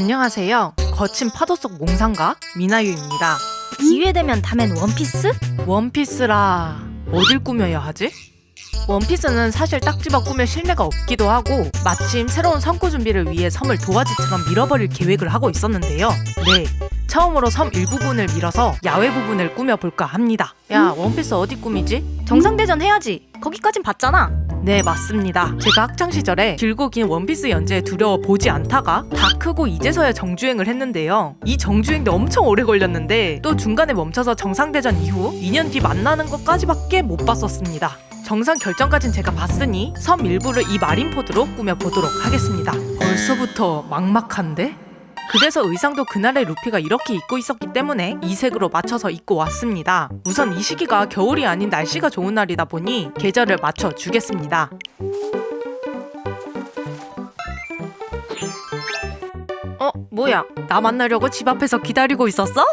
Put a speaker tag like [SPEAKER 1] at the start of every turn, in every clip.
[SPEAKER 1] 안녕하세요. 거친 파도 속 몽상가 미나유입니다.
[SPEAKER 2] 기회되면 다맨 원피스?
[SPEAKER 1] 원피스라 어딜 꾸며야 하지? 원피스는 사실 딱 집어 꾸밀 실내가 없기도 하고 마침 새로운 선구 준비를 위해 섬을 도화지처럼 밀어버릴 계획을 하고 있었는데요. 네. 처음으로 섬 일부분을 밀어서 야외 부분을 꾸며볼까 합니다. 야, 원피스 어디 꾸미지?
[SPEAKER 2] 정상대전 해야지. 거기까진 봤잖아.
[SPEAKER 1] 네, 맞습니다. 제가 학창 시절에 길고 긴 원피스 연재에 두려워 보지 않다가 다 크고 이제서야 정주행을 했는데요. 이 정주행도 엄청 오래 걸렸는데 또 중간에 멈춰서 정상대전 이후 2년 뒤 만나는 것까지밖에 못 봤었습니다. 정상 결정까진 제가 봤으니 섬 일부를 이 마린포드로 꾸며보도록 하겠습니다. 벌써부터 막막한데? 그래서 의상도 그날의 루피가 이렇게 입고 있었기 때문에 이 색으로 맞춰서 입고 왔습니다. 우선 이 시기가 겨울이 아닌 날씨가 좋은 날이다 보니 계절을 맞춰 주겠습니다. 어, 뭐야? 나 만나려고 집 앞에서 기다리고 있었어?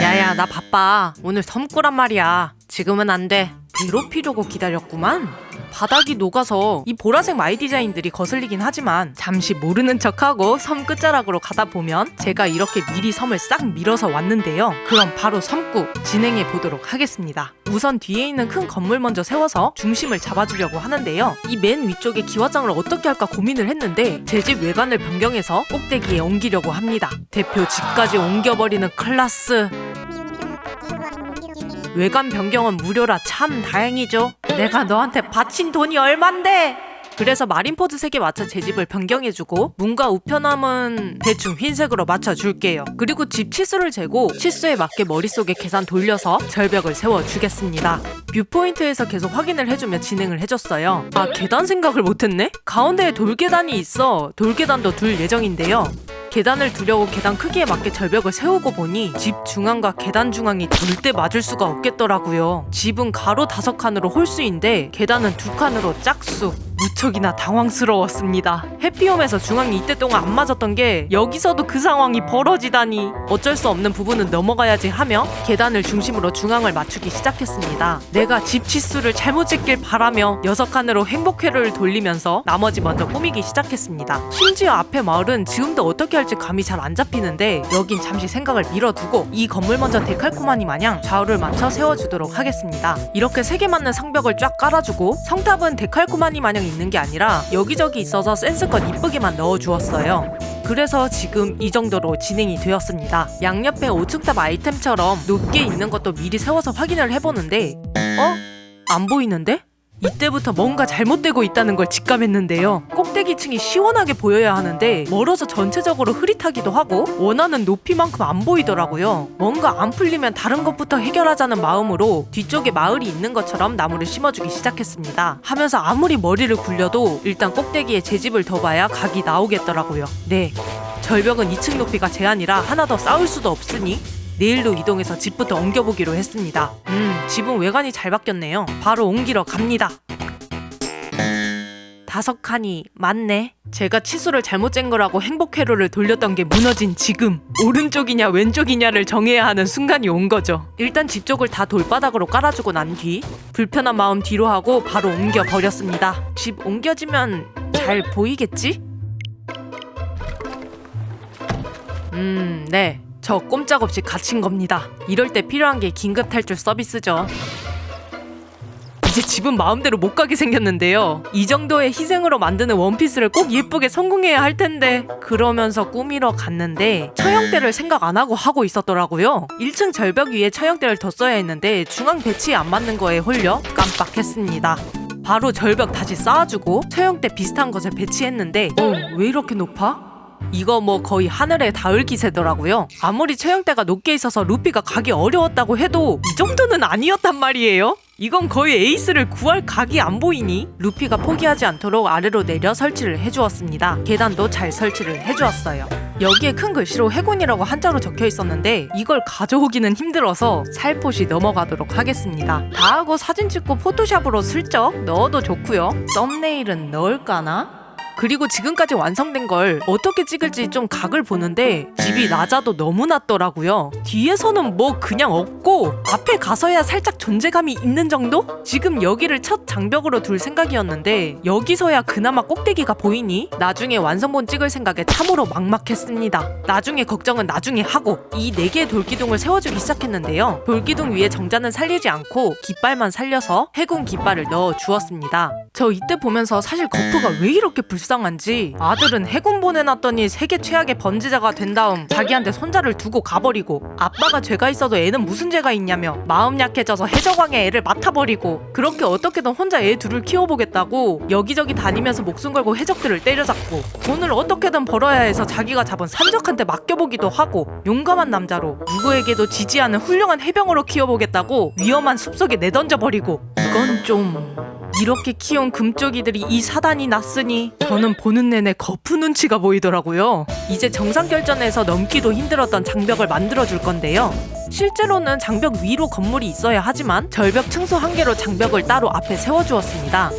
[SPEAKER 1] 야야, 나 바빠. 오늘 섬꾸란 말이야. 지금은 안 돼. 괴롭히려고 기다렸구만. 바닥이 녹아서 이 보라색 마이 디자인들이 거슬리긴 하지만 잠시 모르는 척하고 섬 끝자락으로 가다 보면 제가 이렇게 미리 섬을 싹 밀어서 왔는데요. 그럼 바로 섬구 진행해 보도록 하겠습니다. 우선 뒤에 있는 큰 건물 먼저 세워서 중심을 잡아주려고 하는데요. 이 맨 위쪽에 기와장을 어떻게 할까 고민을 했는데 제 집 외관을 변경해서 꼭대기에 옮기려고 합니다. 대표 집까지 옮겨버리는 클라스. 외관 변경은 무료라 참 다행이죠. 내가 너한테 바친 돈이 얼만데? 그래서 마린포드 색에 맞춰 제 집을 변경해주고 문과 우편함은 대충 흰색으로 맞춰줄게요. 그리고 집 치수를 재고 치수에 맞게 머릿속에 계산 돌려서 절벽을 세워주겠습니다. 뷰포인트에서 계속 확인을 해주며 진행을 해줬어요. 아 계단 생각을 못했네? 가운데에 돌계단이 있어 돌계단도 둘 예정인데요. 계단을 두려고 계단 크기에 맞게 절벽을 세우고 보니 집 중앙과 계단 중앙이 절대 맞을 수가 없겠더라고요. 집은 가로 다섯 칸으로 홀수인데 계단은 두 칸으로 짝수. 무척이나 당황스러웠습니다. 해피홈에서 중앙이 이때 동안 안 맞았던 게 여기서도 그 상황이 벌어지다니 어쩔 수 없는 부분은 넘어가야지 하며 계단을 중심으로 중앙을 맞추기 시작했습니다. 내가 집 치수를 잘못 짓길 바라며 여섯 칸으로 행복회로를 돌리면서 나머지 먼저 꾸미기 시작했습니다. 심지어 앞에 마을은 지금도 어떻게 할지 감이 잘 안 잡히는데 여긴 잠시 생각을 밀어두고 이 건물 먼저 데칼코마니 마냥 좌우를 맞춰 세워주도록 하겠습니다. 이렇게 세 개 맞는 성벽을 쫙 깔아주고 성탑은 데칼코마니 마냥 있는 게 아니라 여기저기 있어서 센스껏 이쁘게만 넣어주었어요. 그래서 지금 이 정도로 진행이 되었습니다. 양옆에 5층탑 아이템처럼 높게 있는 것도 미리 세워서 확인을 해보는데 어? 안 보이는데? 이때부터 뭔가 잘못되고 있다는 걸 직감했는데요. 꼭대기층이 시원하게 보여야 하는데 멀어서 전체적으로 흐릿하기도 하고 원하는 높이만큼 안 보이더라고요. 뭔가 안 풀리면 다른 것부터 해결하자는 마음으로 뒤쪽에 마을이 있는 것처럼 나무를 심어주기 시작했습니다. 하면서 아무리 머리를 굴려도 일단 꼭대기에 제 집을 더 봐야 각이 나오겠더라고요. 네. 절벽은 2층 높이가 제한이라 하나 더 쌓을 수도 없으니 내일로 이동해서 집부터 옮겨보기로 했습니다. 음, 집은 외관이 잘 바뀌었네요. 바로 옮기러 갑니다. 다섯 칸이 맞네. 제가 치수를 잘못 잰 거라고 행복 회로를 돌렸던 게 무너진 지금 오른쪽이냐 왼쪽이냐를 정해야 하는 순간이 온 거죠. 일단 집 쪽을 다 돌바닥으로 깔아주고 난 뒤 불편한 마음 뒤로 하고 바로 옮겨 버렸습니다. 집 옮겨지면 잘 보이겠지? 음, 네. 저 꼼짝없이 갇힌 겁니다. 이럴 때 필요한 게 긴급 탈출 서비스죠. 이제 집은 마음대로 못 가게 생겼는데요. 이 정도의 희생으로 만드는 원피스를 꼭 예쁘게 성공해야 할 텐데 그러면서 꾸미러 갔는데 처형대를 생각 안 하고 하고 있었더라고요. 1층 절벽 위에 처형대를 뒀어야 했는데 중앙 배치에 안 맞는 거에 홀려 깜빡했습니다. 바로 절벽 다시 쌓아주고 처형대 비슷한 것을 배치했는데 어, 왜 이렇게 높아? 이거 뭐 거의 하늘에 닿을 기세더라고요. 아무리 처형대가 높게 있어서 루피가 가기 어려웠다고 해도 이 정도는 아니었단 말이에요. 이건 거의 에이스를 구할 각이 안 보이니 루피가 포기하지 않도록 아래로 내려 설치를 해주었습니다. 계단도 잘 설치를 해주었어요. 여기에 큰 글씨로 해군이라고 한자로 적혀 있었는데 이걸 가져오기는 힘들어서 살포시 넘어가도록 하겠습니다. 다 하고 사진 찍고 포토샵으로 슬쩍 넣어도 좋고요. 썸네일은 넣을까나? 그리고 지금까지 완성된 걸 어떻게 찍을지 좀 각을 보는데 집이 낮아도 너무 낮더라고요. 뒤에서는 뭐 그냥 없고 앞에 가서야 살짝 존재감이 있는 정도? 지금 여기를 첫 장벽으로 둘 생각이었는데 여기서야 그나마 꼭대기가 보이니 나중에 완성본 찍을 생각에 참으로 막막했습니다. 나중에 걱정은 나중에 하고 이 네 개의 돌기둥을 세워주기 시작했는데요. 돌기둥 위에 정자는 살리지 않고 깃발만 살려서 해군 깃발을 넣어 주었습니다. 저 이때 보면서 사실 거프가 왜 이렇게 불쌍 한지 아들은 해군 보내놨더니 세계 최악의 번지자가 된 다음 자기한테 손자를 두고 가버리고 아빠가 죄가 있어도 애는 무슨 죄가 있냐며 마음 약해져서 해적왕의 애를 맡아버리고 그렇게 어떻게든 혼자 애 둘을 키워보겠다고 여기저기 다니면서 목숨 걸고 해적들을 때려잡고 돈을 어떻게든 벌어야 해서 자기가 잡은 산적한테 맡겨보기도 하고 용감한 남자로 누구에게도 지지 않은 훌륭한 해병으로 키워보겠다고 위험한 숲속에 내던져버리고 이건 좀 이렇게 키운 금쪽이들이 이 사단이 났으니 저는 보는 내내 거푸 눈치가 보이더라고요. 이제 정상결전에서 넘기도 힘들었던 장벽을 만들어 줄 건데요. 실제로는 장벽 위로 건물이 있어야 하지만 절벽 층수 한 개로 장벽을 따로 앞에 세워주었습니다.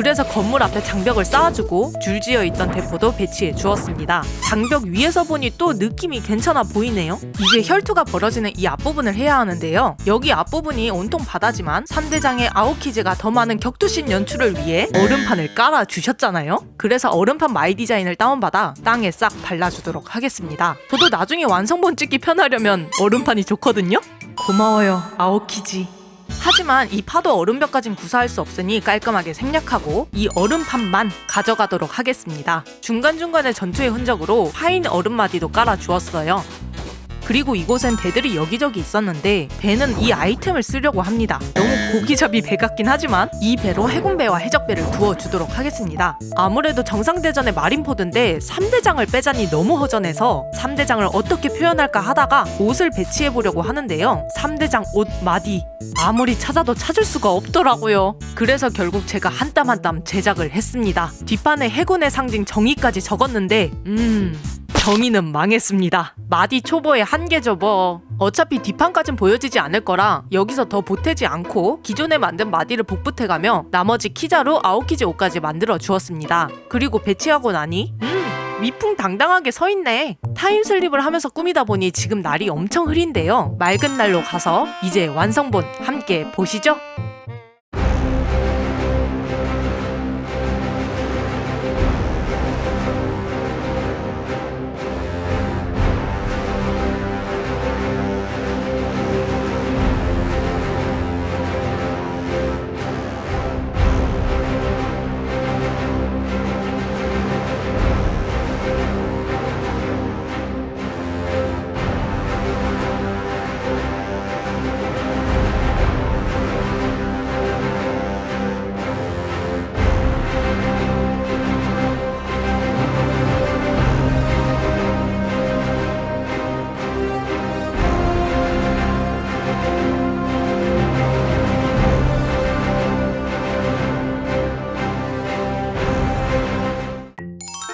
[SPEAKER 1] 그래서 건물 앞에 장벽을 쌓아주고 줄지어 있던 대포도 배치해 주었습니다. 장벽 위에서 보니 또 느낌이 괜찮아 보이네요. 이제 혈투가 벌어지는 이 앞부분을 해야 하는데요. 여기 앞부분이 온통 바다지만 3대장의 아오키즈가 더 많은 격투신 연출을 위해 얼음판을 깔아 주셨잖아요. 그래서 얼음판 마이 디자인을 다운받아 땅에 싹 발라주도록 하겠습니다. 저도 나중에 완성본 찍기 편하려면 얼음판이 좋거든요. 고마워요, 아오키지. 하지만 이 파도 얼음벽까진 구사할 수 없으니 깔끔하게 생략하고 이 얼음판만 가져가도록 하겠습니다. 중간중간에 전투의 흔적으로 파인 얼음마디도 깔아 주었어요. 그리고 이곳엔 배들이 여기저기 있었는데 배는 이 아이템을 쓰려고 합니다. 너무 고기잡이 배 같긴 하지만 이 배로 해군배와 해적배를 두어 주도록 하겠습니다. 아무래도 정상대전의 마린포드인데 3대장을 빼자니 너무 허전해서 3대장을 어떻게 표현할까 하다가 옷을 배치해 보려고 하는데요. 3대장 옷 마디 아무리 찾아도 찾을 수가 없더라고요. 그래서 결국 제가 한 땀 한 땀 제작을 했습니다. 뒷판에 해군의 상징 정의까지 적었는데 음... 정의는 망했습니다. 마디 초보의 한계죠 뭐. 어차피 뒷판까진 보여지지 않을 거라 여기서 더 보태지 않고 기존에 만든 마디를 복붙해가며 나머지 키자로 아오키즈 옷까지 만들어 주었습니다. 그리고 배치하고 나니 음 위풍당당하게 서 있네. 타임슬립을 하면서 꾸미다 보니 지금 날이 엄청 흐린데요. 맑은 날로 가서 이제 완성본 함께 보시죠.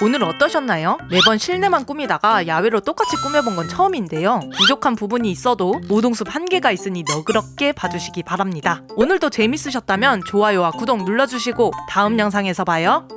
[SPEAKER 1] 오늘 어떠셨나요? 매번 실내만 꾸미다가 야외로 똑같이 꾸며본 건 처음인데요. 부족한 부분이 있어도 모동숲 한계가 있으니 너그럽게 봐주시기 바랍니다. 오늘도 재밌으셨다면 좋아요와 구독 눌러주시고 다음 영상에서 봐요.